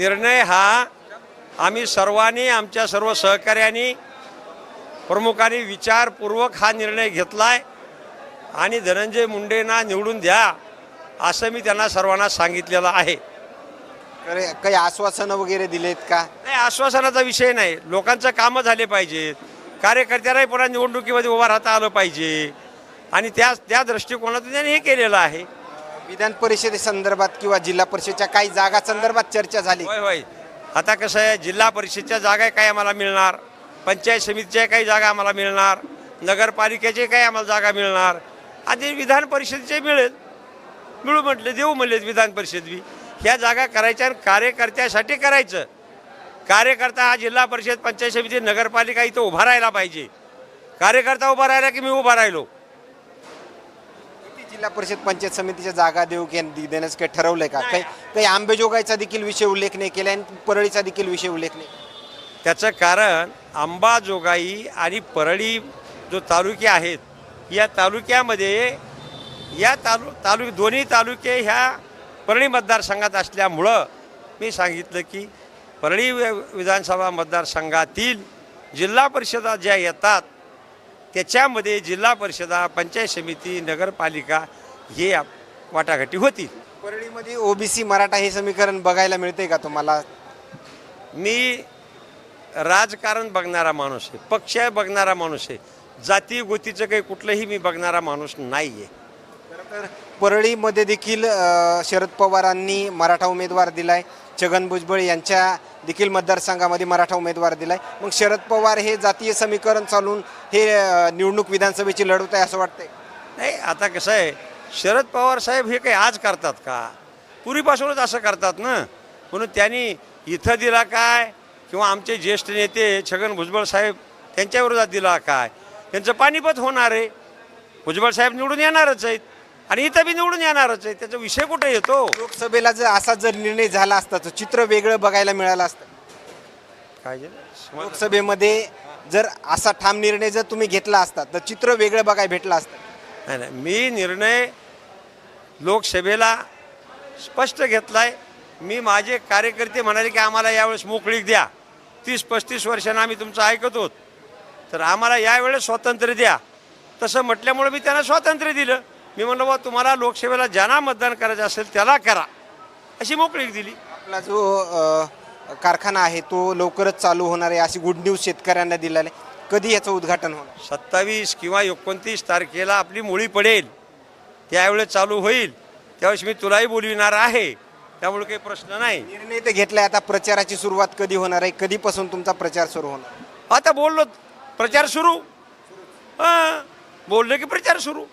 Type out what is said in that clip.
निर्णय हा आम्ही सर्वांनी आमच्या सर्व सहकार्यांनी प्रमुखांनी विचारपूर्वक हा निर्णय घेतला आहे आणि धनंजय मुंडेंना निवडून द्या असं मी त्यांना सर्वांना सांगितलेलं आहे. काही आश्वासनं वगैरे दिलेत का? नाही आश्वासनाचा विषय नाही. लोकांचं कामं झाले पाहिजेत कार्यकर्त्यालाही पुन्हा निवडणुकीमध्ये उभा राहता आलं पाहिजे. आणि त्या त्या दृष्टिकोनातून त्यांनी हे केलेलं आहे. विधान परिषदे संदर्भात किंवा जिल्हा परिषदच्या काही जागा संदर्भात चर्चा झाली. होय होय. आता कसं आहे जिल्हा परिषदच्या जागा काय आम्हाला मिळणार पंचायत समितीच्या काही जागा आम्हाला मिळणार नगरपालिकेचे काही आम्हाला जागा मिळणार. आधी विधान परिषदेचे मिळेल. मिळू म्हटले देऊ म्हणले विधान परिषद बी. ह्या जागा करायच्या आणि कार्यकर्त्यासाठी करायचं. कार्यकर्ता हा जिल्हा परिषद पंचायत समिती नगरपालिका इथं उभा राहायला पाहिजे. कार्यकर्ता उभा राहिला की मी उभा राहिलो? जिल्हा परिषद पंचायत समितीच्या जागा देऊ की देण्याचं काही ठरवलंय का? काही काही आंबेजोगाईचा देखील विषय उल्लेख नाही केला आणि परळीचा देखील विषय उल्लेख नाही. त्याचं कारण अंबाजोगाई आणि परळी जो तालुके आहेत या तालुक्यामध्ये या तालु तालुक दोन्ही तालुके ह्या परळी मतदारसंघात असल्यामुळं मी सांगितलं की परळी विधानसभा मतदारसंघातील जिल्हा परिषदा ज्या येतात त्याच्यामध्ये जिल्हा परिषदा पंचायत समिती नगरपालिका हे वाटाघाटी होतील परळीमध्ये ओबीसी मराठा हे समीकरण बघायला मिळते का तुम्हाला? मी राजकारण बघणारा माणूस आहे पक्ष बघणारा माणूस आहे. जाती गोतीचं काही कुठलंही मी बघणारा माणूस नाही आहे तर परळीमध्ये देखील अ, शरद पवारांनी मराठा उमेदवार दिलाय. छगन भुजबळ यांच्या देखील मतदारसंघामध्ये मराठा उमेदवार दिला आहे मग शरद पवार हे जातीय समीकरण चालून हे निवडणूक विधानसभेची लढवत आहे असं वाटतंय? नाही आता कसं आहे शरद पवार साहेब हे काही आज करतात का? पूर्वीपासूनच असं करतात ना? म्हणून त्यांनी इथं दिला काय? किंवा आमचे ज्येष्ठ नेते छगन भुजबळ साहेब त्यांच्या विरोधात दिला काय? त्यांचं पानिपत होणार आहे. भुजबळ साहेब निवडून येणारच आहेत. आणि इथं बी निवडून येणारच आहे. त्याचा विषय कुठे येतो? लोकसभेला जर असा जर निर्णय झाला असता तर चित्र वेगळं बघायला मिळालं असतं. काय झालं? लोकसभेमध्ये जर असा ठाम निर्णय जर तुम्ही घेतला असता तर चित्र वेगळं बघायला भेटलं असतं. नाही नाही. मी निर्णय लोकसभेला स्पष्ट घेतलाय. मी माझे कार्यकर्ते म्हणाले की आम्हाला यावेळेस मोकळीक द्या. तीस पस्तीस वर्षांना आम्ही तुमचं ऐकत होत. तर आम्हाला यावेळेस स्वातंत्र्य द्या. तसं म्हटल्यामुळे मी त्यांना स्वातंत्र्य दिलं. मी म्हणलं बा तुम्हाला लोकसभेला ज्यांना मतदान करायचं असेल त्याला करा. अशी मोकळीक दिली. आपला जो अ, कारखाना आहे तो लवकरच चालू होणार आहे अशी गुड न्यूज शेतकऱ्यांना दिलेली आहे. कधी याचं उद्घाटन होणार? सत्तावीस किंवा एकोणतीस तारखेला आपली मुळी पडेल. त्यावेळेस चालू होईल. त्यावेळेस मी तुलाही बोलविणार आहे. त्यामुळे काही प्रश्न नाही. निर्णय तर घेतलाय आता प्रचाराची सुरुवात कधी होणार आहे? कधीपासून तुमचा प्रचार सुरू होणार? आता बोललो प्रचार सुरू. हां बोललो की प्रचार सुरू.